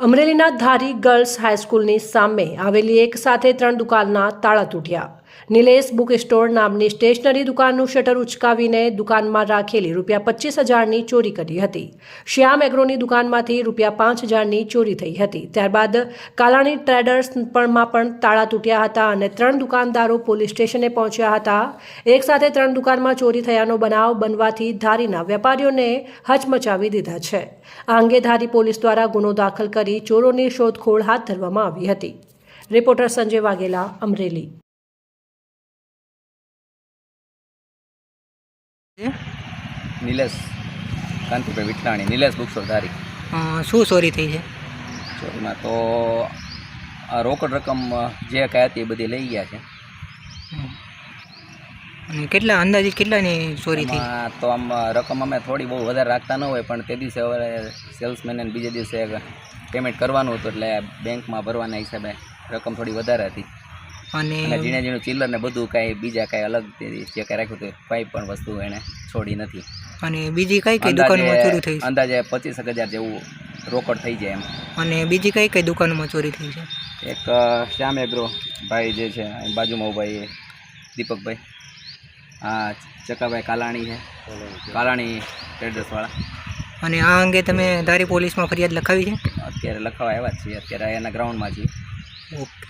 અમરેલીના ધારી ગર્લ્સ હાઈસ્કૂલની સામે આવેલી એક સાથે ત્રણ દુકાનના તાળા તૂટ્યા. નિલેશ બુક સ્ટોર નામની સ્ટેશનરી દુકાનનું શટર ઉચકાવીને દુકાનમાં રાખેલી રૂપિયા પચીસ હજારની ચોરી કરી હતી. શ્યામ એગ્રોની દુકાનમાંથી રૂપિયા પાંચ હજારની ચોરી થઈ હતી. ત્યારબાદ કાલાણી ટ્રેડર્સ પણમાં પણ તાળા તૂટ્યા હતા અને ત્રણ દુકાનદારો પોલીસ સ્ટેશને પહોંચ્યા હતા. એક સાથે ત્રણ દુકાનમાં ચોરી થયાનો બનાવ બનવાથી ધારીના વેપારીઓને હચમચાવી દીધા છે. આ અંગે ધારી પોલીસ દ્વારા ગુનો દાખલ કરી ચોરોની શોધખોળ હાથ ધરવામાં આવી હતી. રિપોર્ટર સંજય વાઘેલા, અમરેલી. નિલેશ કાંતિભાઈ વિઠલાણી નિલેશ બુકસો ધારી. શું ચોરી થઈ છે? ચોરીમાં તો આ રોકડ રકમ જે કાંઈ હતી એ બધી લઈ ગયા છે. અને કેટલા અંદાજિત કેટલાની ચોરી થઈ? તો આમ રકમ અમે થોડી બહુ વધારે રાખતા ન હોય પણ તે દિવસે હવે સેલ્સમેનને બીજે દિવસે પેમેન્ટ કરવાનું હતું એટલે બેંકમાં ભરવાના હિસાબે રકમ થોડી વધારે હતી. અને ઝીણા ઝીણું ચિલ્લર ને બધું કાંઈ બીજા કાંઈ અલગ જે કાંઈ રાખ્યું હતું કંઈ પણ વસ્તુ એણે છોડી નથી. અને બીજી કઈ કઈ દુકાનમાં ચોરી થઈ અંદાજે પચીસ હજાર જેવું રોકડ થઈ જાય એમ. અને બીજી કઈ કઈ દુકાનમાં ચોરી થઈ છે? એક શ્યામ એગ્રો ભાઈ જે છે બાજુમાં ભાઈ દીપકભાઈ. આ ચકાભાઈ કાલાણી છે. કાલાણી ટ્રેડર્સવાળા અને આ અંગે તમે ધારી પોલીસમાં ફરિયાદ લખાવી છે? અત્યારે લખાવા આવ્યા જ છીએ. અત્યારે એના ગ્રાઉન્ડમાં છીએ. ઓકે.